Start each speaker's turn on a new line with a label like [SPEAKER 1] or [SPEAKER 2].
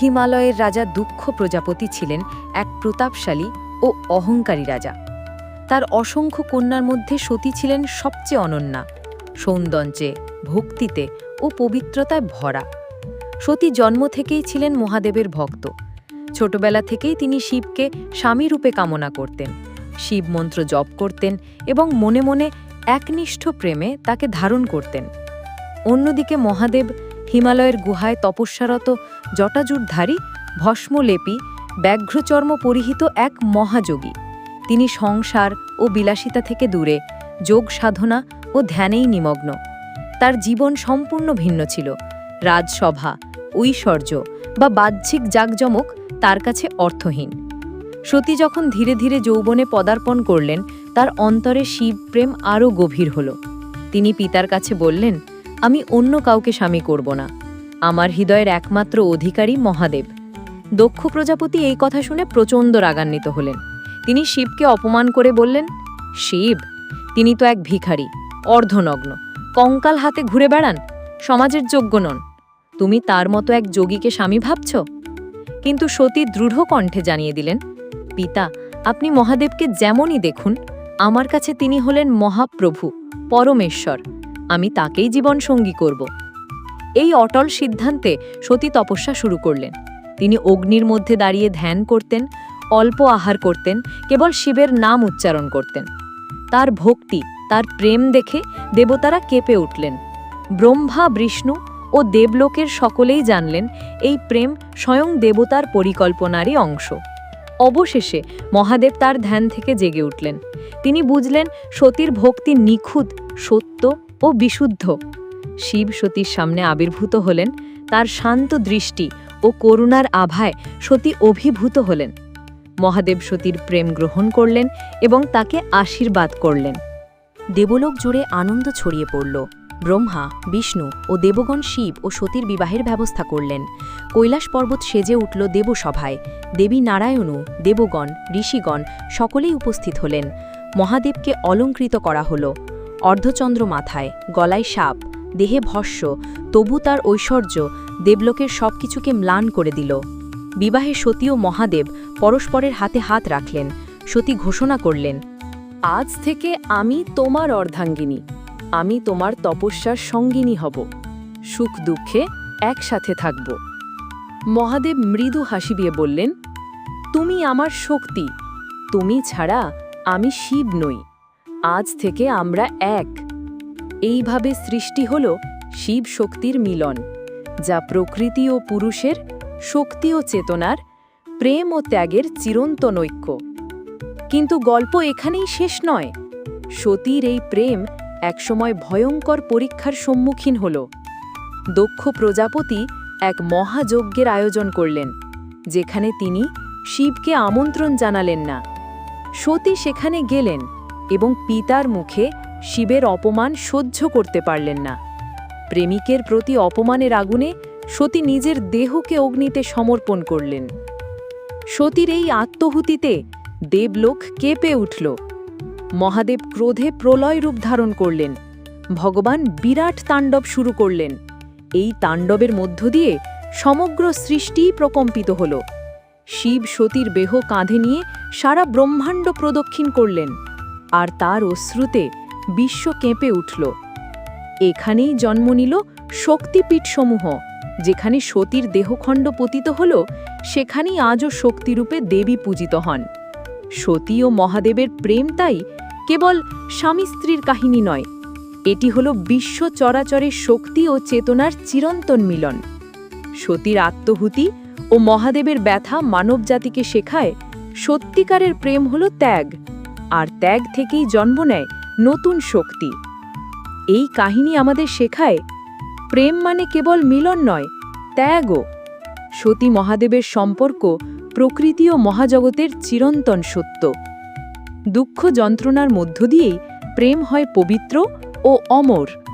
[SPEAKER 1] হিমালয়ের রাজা দুঃখ প্রজাপতি ছিলেন এক প্রতাপশালী ও অহংকারী রাজা। তার অসংখ্য কন্যার মধ্যে সতী ছিলেন সবচেয়ে অনন্যা, সৌন্দর্যে, ভক্তিতে ও পবিত্রতায় ভরা। সতী জন্ম থেকেই ছিলেন মহাদেবের ভক্ত। ছোটবেলা থেকেই তিনি শিবকে স্বামীরূপে কামনা করতেন। শিব মন্ত্র জপ করতেন এবং মনে মনে একনিষ্ঠ প্রেমে তাকে ধারণ করতেন। অন্যদিকে মহাদেব হিমালয়ের গুহায় তপস্যারত জটাজুটধারী ভস্মলেপী ব্যাঘ্রচর্ম পরিহিত এক মহাযোগী। তিনি সংসার ও বিলাসিতা থেকে দূরে, যোগ সাধনা ও ধ্যানেই নিমগ্ন। তার জীবন সম্পূর্ণ ভিন্ন ছিল। রাজসভা, ঐশ্বর্য বা বাহ্যিক জাকজমক তার কাছে অর্থহীন। সতী যখন ধীরে ধীরে যৌবনে পদার্পণ করলেন, তার অন্তরে শিবপ্রেম আরও গভীর হল। তিনি পিতার কাছে বললেন আমি অন্য কাউকে স্বামী করব না। আমার হৃদয়ের একমাত্র অধিকারী মহাদেব। দক্ষ প্রজাপতি এই কথা শুনে প্রচণ্ড রাগান্বিত হলেন। তিনি শিবকে অপমান করে বললেন, শিব, তিনি তো এক ভিখারি, অর্ধনগ্ন। কঙ্কাল হাতে ঘুরে বেড়ান, সমাজের যোগ্য নন। তুমি তার মতো এক যোগীকে স্বামী ভাবছ? কিন্তু সতী দৃঢ় কণ্ঠে জানিয়ে দিলেন, পিতা, আপনি মহাদেবকে যেমনই দেখুন, আমার কাছে তিনি হলেন মহাপ্রভু, পরমেশ্বর। আমি তাকেই জীবন সঙ্গী করব। এই অটল সিদ্ধান্তে সতী তপস্যা শুরু করলেন। তিনি অগ্নির মধ্যে দাঁড়িয়ে ধ্যান করতেন, অল্প আহার করতেন, কেবল শিবের নাম উচ্চারণ করতেন। তার ভক্তি, তার প্রেম দেখে দেবতারা কেঁপে উঠলেন। ব্রহ্মা, বিষ্ণু ও দেবলোকের সকলেই জানলেন এই প্রেম স্বয়ং দেবতার পরিকল্পনারই অংশ। অবশেষে মহাদেব তার ধ্যান থেকে জেগে উঠলেন। তিনি বুঝলেন সতীর ভক্তি নিখুঁত, সত্য ও বিশুদ্ধ। শিব সতীর সামনে আবির্ভূত হলেন, তার শান্ত দৃষ্টি ও করুণার আভায় সতী অভিভূত হলেন। মহাদেব সতীর প্রেম গ্রহণ করলেন এবং তাকে আশীর্বাদ করলেন।
[SPEAKER 2] দেবলোক জুড়ে আনন্দ ছড়িয়ে পড়ল। ব্রহ্মা, বিষ্ণু ও দেবগণ শিব ও সতীর বিবাহের ব্যবস্থা করলেন। কৈলাস পর্বত সেজে উঠল দেবসভায়। দেবী নারায়ণও দেবগণ, ঋষিগণ সকলেই উপস্থিত হলেন। মহাদেবকে অলঙ্কৃত করা হল। অর্ধচন্দ্র মাথায়, গলায় সাপ, দেহে ভস্য, তবু তার ঐশ্বর্য, দেবলোকের সবকিছুকে ম্লান করে দিল। বিবাহে সতী ও মহাদেব পরস্পরের হাতে হাত রাখলেন, সতী ঘোষণা করলেন,
[SPEAKER 1] আজ থেকে আমি তোমার অর্ধাঙ্গিনী, আমি তোমার তপস্যার সঙ্গিনী হব, সুখ দুঃখে একসাথে থাকব। মহাদেব মৃদু হাসি দিয়ে বললেন, তুমি আমার শক্তি, তুমি ছাড়া আমি শিব নই। আজ থেকে আমরা এক। এইভাবে সৃষ্টি হল শিব শক্তির মিলন, যা প্রকৃতি ও পুরুষের শক্তি ও চেতনার প্রেম ও ত্যাগের চিরন্তন ঐক্য। কিন্তু গল্প এখানেই শেষ নয়। সতীর এই প্রেম একসময় ভয়ঙ্কর পরীক্ষার সম্মুখীন হল। দক্ষ প্রজাপতি এক মহাযজ্ঞের আয়োজন করলেন, যেখানে তিনি শিবকে আমন্ত্রণ জানালেন না। সতী সেখানে গেলেন। এবং পিতার মুখে শিবের অপমান সহ্য করতে পারলেন না। প্রেমিকের প্রতি অপমানের আগুনে সতী নিজের দেহকে অগ্নিতে সমর্পণ করলেন। সতীর এই আত্মহুতিতে দেবলোক কেঁপে উঠল। মহাদেব ক্রোধে প্রলয় রূপ ধারণ করলেন। ভগবান বিরাট তাণ্ডব শুরু করলেন। এই তাণ্ডবের মধ্য দিয়ে সমগ্র সৃষ্টিই প্রকম্পিত হল। শিব সতীর বেহ কাঁধে নিয়ে সারা ব্রহ্মাণ্ড প্রদক্ষিণ করলেন। আর তার অশ্রুতে বিশ্ব কেঁপে উঠল। এখানেই জন্ম নিল শক্তিপীঠসমূহ। যেখানে সতীর দেহখণ্ড পতিত হল, সেখানেই আজও শক্তিরূপে দেবী পূজিত হন। সতী ও মহাদেবের প্রেম তাই কেবল স্বামী স্ত্রীর কাহিনী নয়, এটি হল বিশ্ব চরাচরের শক্তি ও চেতনার চিরন্তন মিলন। সতীর আত্মহুতি ও মহাদেবের ব্যথা মানবজাতিকে শেখায়, সত্যিকারের প্রেম হল ত্যাগ। আর ত্যাগ থেকেই জন্ম নেয় নতুন শক্তি। এই কাহিনী আমাদের শেখায়, প্রেম মানে কেবল মিলন নয়, ত্যাগও। সতী মহাদেবের সম্পর্ক প্রকৃতি ও মহাজগতের চিরন্তন সত্য। দুঃখ যন্ত্রণার মধ্য দিয়েই প্রেম হয় পবিত্র ও অমর।